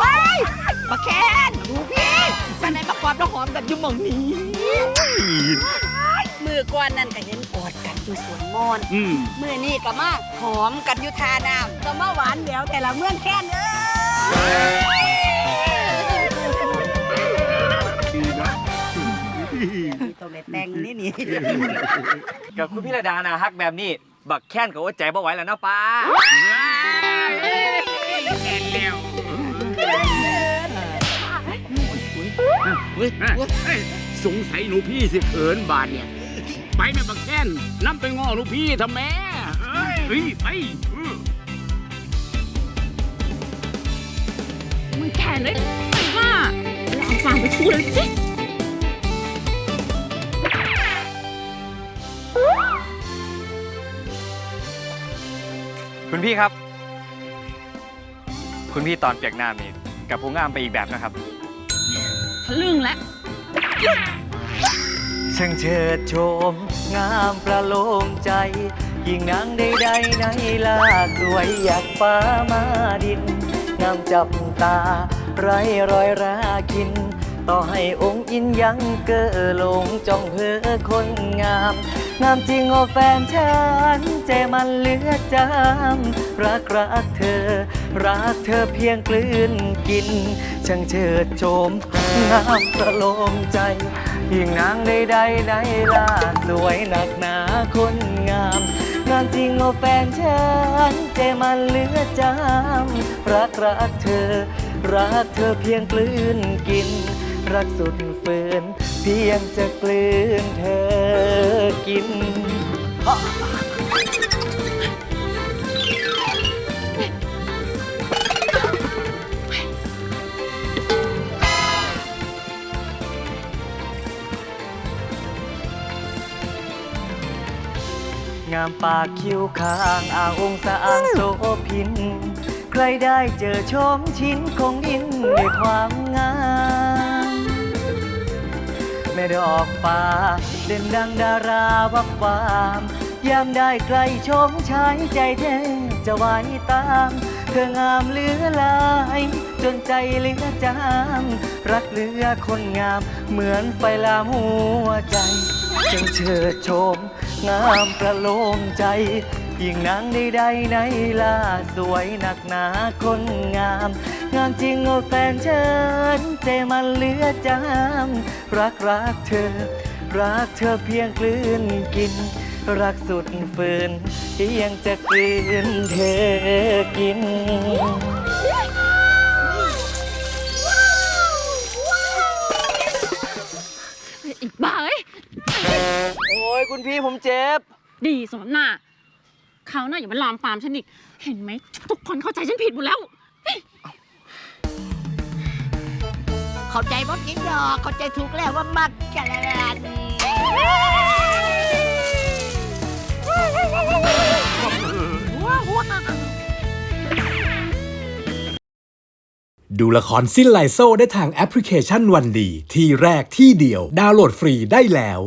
ว้ายมาแคนดูพี่กันไหนมากอดแล้วหอมกันอยู่หมองนี้มือก่อนนั่นก็เห็นกอดกันอยู่สวนมอนอืมมือนี่ก็มาหอมกันอยู่ทาน้ำก็มาหวานแหววแต่ละเมืองแค่นเอ้ยดีนะต้องได้แต่งนี่นี่กับคุณพี่ระดานะฮักแบบนี้ บักแค้นกับว่าใจบ่ไหวแล้วเนาะป้า เว้ยเฮ้ยสงสัยหนูพี่สิเขินบาดเนี่ย ไปแม่บักแค้นน้ำไปง้อหนูพี่ทำแม่เฮ้ยไปเออมึงแค่เลยไอ้ว่าแล้วเอาฟางไปชูเลยสิคุณพี่ครับ คุณพี่ตอนเปียกน้ำนี่กับผู้งามไปอีกแบบนะครับ ทะลึ่งแล้วช่างเชิดโชม งามประโลมใจ ยิ่งนางใดๆในลาสวยอยากฟ้ามาดิน งามจับตา ไรรอยราคิน ต่อให้องค์อินยังเกอหลงจ้องเพ้อคนงาม งามจริงโอแฟนฉันใจมันเหลือจำรักรักเธอ รักเธอเพียงกลืนกิน ช่างเชิดโชมงามประโลมใจยิ่งนางใดๆในล่าสวยหนักหนาคนงาม งามจริงโอแฟนฉันใจมันเหลือจำรักรักเธอ รักเธอเพียงกลืนกิน รักสุดฝืนเพียงจะกลืนเธอกิน งามปากคิ้วคางอ่างองสะอางโสพิน ใครได้เจอชมชิ้นคงดินด้วยความงาม ม่ดอกฟ้าเด่นดังดาราวับวามยามได้ใกล้ชมชายใจแท้จะไหวตาม เธองามเหลือลาย จนใจเหลือจามรักเหลือคนงาม เหมือนไฟลามหัวใจจึงเชิดชม งามประโลมใจ ยิ่งนางใดๆในล่าสวยหนักหนาคนงาม งามจริงโอแฟนฉันใจมันเหลือจามรักรักเธอ รักเธอเพียงกลืนกิน รักสุดฝืนเพียงจะกลืนเธอกิน อีกบ้าเอ้ย โอ้ยคุณพี่ผมเจ็บ ดีสมน้ำหน้า เขาวหน้าอย่ามาลามปามฉันอีก เห็นไหม ทุกคนเข้าใจฉันผิดหมดแล้ว เข้าใจบ่จริงดอกเข้าใจถูกแล้วว่ามักกันว้าวว้าว ดูละครสิ้นไลโซได้ทางแอปพลิเคชันวันดี ที่แรกที่เดียว ดาวน์โหลดฟรีได้แล้ว